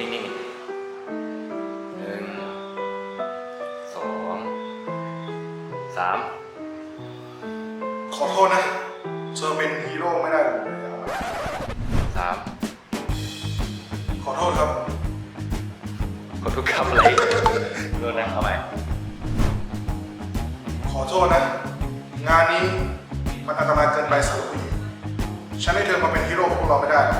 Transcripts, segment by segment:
นิ่งๆหนึ่งสองสามขอโทษนะ เธอเป็นฮีโร่ไม่ได้เลยเอาใหม่สามขอโทษครับกดทุกคำเลยโดนนะเอาใหม่ขอโทษนะ งานนี้มันอันตรายเกินไปสำหรับผู้หญิงฉันให้เธอมาเป็นฮีโร่ของพวกเราไม่ได้หร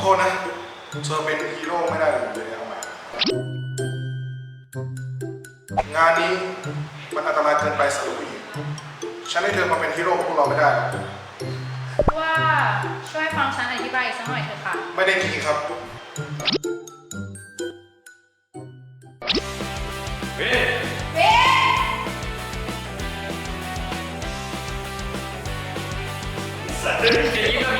โทษนะเธอเป็นฮีโร่ไม่ได้เลยเอาใหม่งานนี้มันอันตรายเกินไปสำหรับผู้หญิงฉันให้เธอมาเป็นฮีโร่ของพวกเราไม่ได้หรอกว่าช่วยฟังฉันอธิบายอีกสักหน่อยเถอะค่ะ ไม่ได้ขี้ครับแ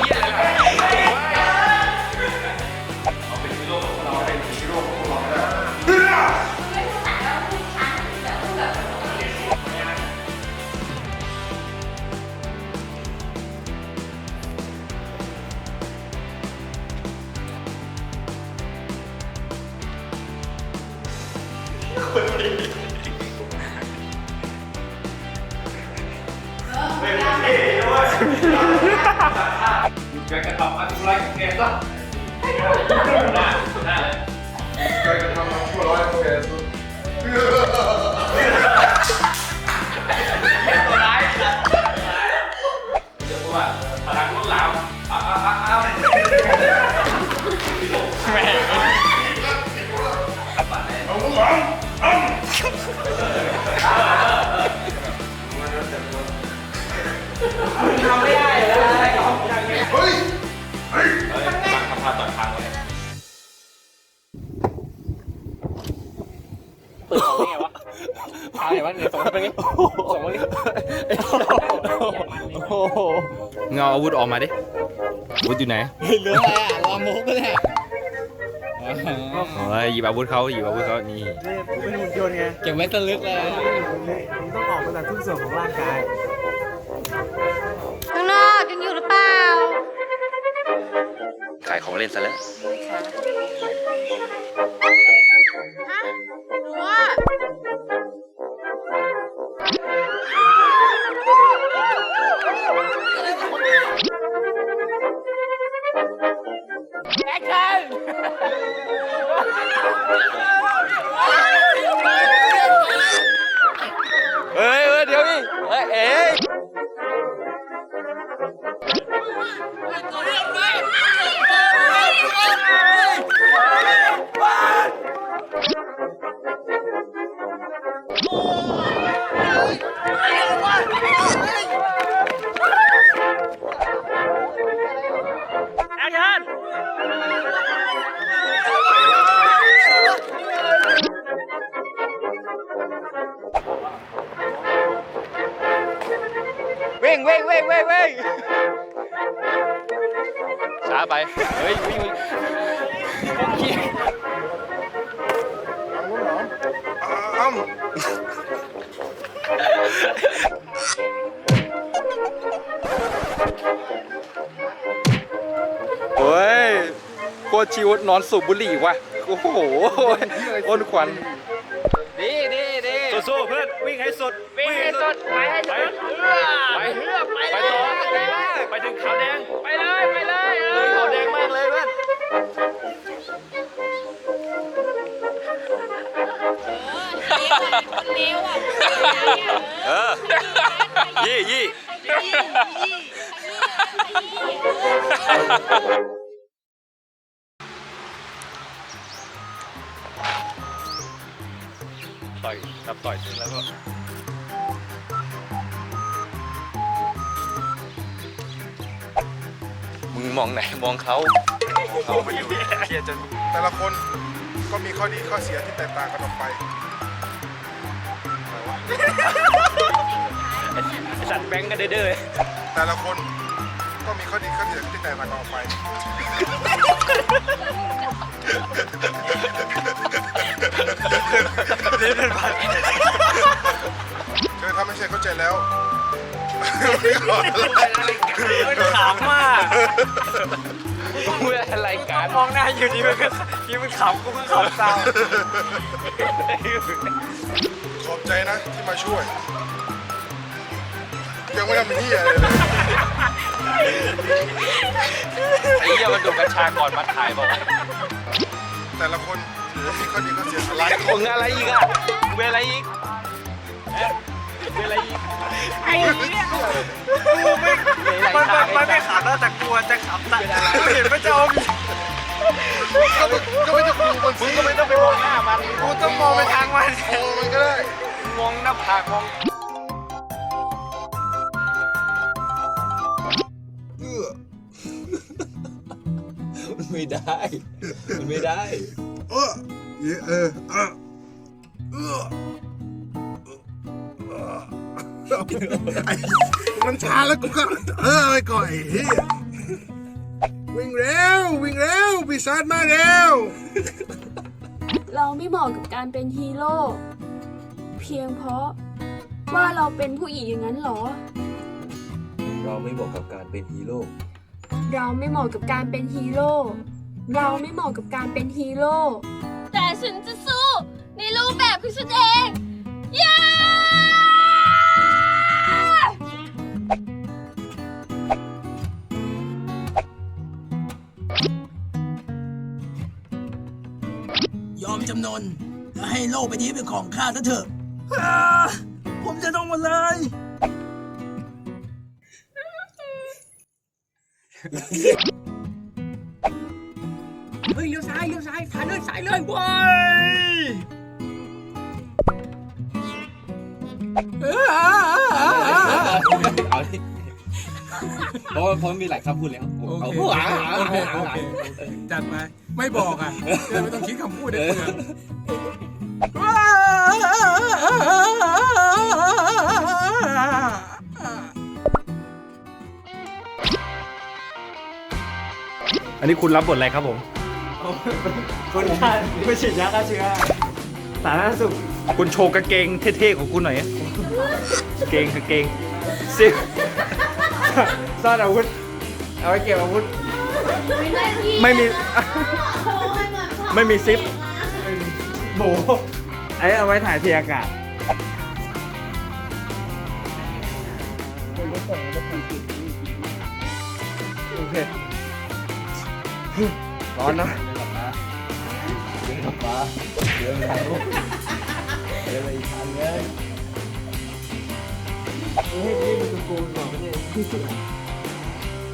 กกระทำอะไรแกซะหน้าหน้าเลยใคระทำมันตร้ายของแกสุดตัวร้ายเดี๋ยวว่าพลังรุ่นราวอ้าวอ้าวอ้าวอ้าว เอายว่าเดี๋ยส่งไปนี่ส่งมานี่โอ้โหเงาอาวุธออกมาดิอาวุธอยู่ไหนเหลืออะไรอะรอมุกก็แหละเฮ้ยหยิบอาวุธเขาหยิบอาวุธเขานี่นี่กูเป็นหุ่นยนต์ไงเก็บไว้ตะลึกเลยมึงต้องออกมาจากทุกส่วนของร่างกาย ข้างนอกยังอยู่หรือเปล่าขายของเล่นซะแล้ว ฮะหนูว่า งวิ่งวิ่งวิ่งวิ่งช้าไป เฮ้ยวิ่งวิ่งพวกขี้อ้ำเฮ้ยโคตรชิวนอนสูบบุหรี่ว่ะ โอ้โหอ้นควันดีดีดีสู้เพื่อน วิ่งให้สุดวิ่งให้สุดไปให้สุดไปไปไปต่อไปถึงขาวแดงไปเลยไปเลยขาวแดงมากเลยเพื่อนเลี้ยวอะเออยี่ยี่ต่อยครับต่อยเสร็จแล้วก็ มึงมองไหนมองเขาเขาไปอยู่เชียจนแต่ละคนก็มีข้อดีข้อเสียที่แตกต่างกันออกไปไอ้สัตว์แบงก์กันเด้อแต่ละคนก็มีข้อดีข้อเสียที่แตกต่างกันออกไปนี่เป็นพันเธอถ้าไม่ใช่เข้าใจร็จแล้ว มันขำมากเมื่ออะไรกันมองหน้าอยู่ดีมันก็ที่มันขำกูก็ขำตามขอบใจนะที่มาช่วย ยังไม่ทำที่อะไรเลยไอ้เหี้ยมันดูกัญชาก่อนมาถ่ายบอกว่าแต่ละคนเหลือที่คนดีก็เสียสละมึงอะไรอีกอะมึงเป็นอะไรอีก เอ๊ะมึงเป็นอะไรอีกไอ้เนี่ยกูไม่มันมันมันไม่ขำแล้วแต่กลัวจะขำแต่กูเห็นมันจะเอามีก็ไม่ก็ไม่ต้องดูมันมึงก็ไม่ต้องไปมองหน้ามันกูต้องมองไปทางมันโอ้มันก็ได้มองหน้าผากมองมันไม่ได้ มันไม่ได้ เออเออเออเออ มันช้าแล้วกูก็เออไปก่อนไอ้เหี้ยวิ่งเร็ว วิ่งเร็วปีศาจมาเร็ว เราไม่เหมาะกับการเป็นฮีโร่เพียงเพราะว่าเราเป็นผู้หญิงอย่างนั้นเหรอ เราไม่เหมาะกับการเป็นฮีโร่ เราไม่เหมาะกับการเป็นฮีโร่ เราไม่เหมาะกับการเป็นฮีโร่ แต่ฉันจะสู้ในรูปแบบของฉันเอง เย้ ยอมจำนนและให้โลกใบนี้เป็นของข้าซะเถอะอ่าผมจะต้องมาเลย เฮ้ยเลี้ยวซ้ายเลี้ยวซ้ายสายเลยสายเลยเว้ยเอาดิ เพราะว่าเพราะมีหลายคำพูดแล้วเอาหัวโอเคโอเคจัดไปไม่บอกอะจะไม่ต้องคิดคำพูดเด็ดขาดอันนี้คุณรับบทอะไรครับผม คนฆ่าไม่ฉีดยาฆ่าเชื้อสาธารณสุขคุณโชว์กางเกงเท่ๆของคุณหน่อยกางเกงกางเกงซิ ซ่อนอาวุธ เอาไว้เก็บอาวุธ ไม่มี ไม่มีซิปโบไอ้เอาไว้ถ่ายเทียอากาศโอเคร้อนนะเดินกลับมาเดินไปทางนู้นเดินไปอีกทางเลยเฮ้ยนี่มันกูนก่อ นไม่ใช่ที่สุด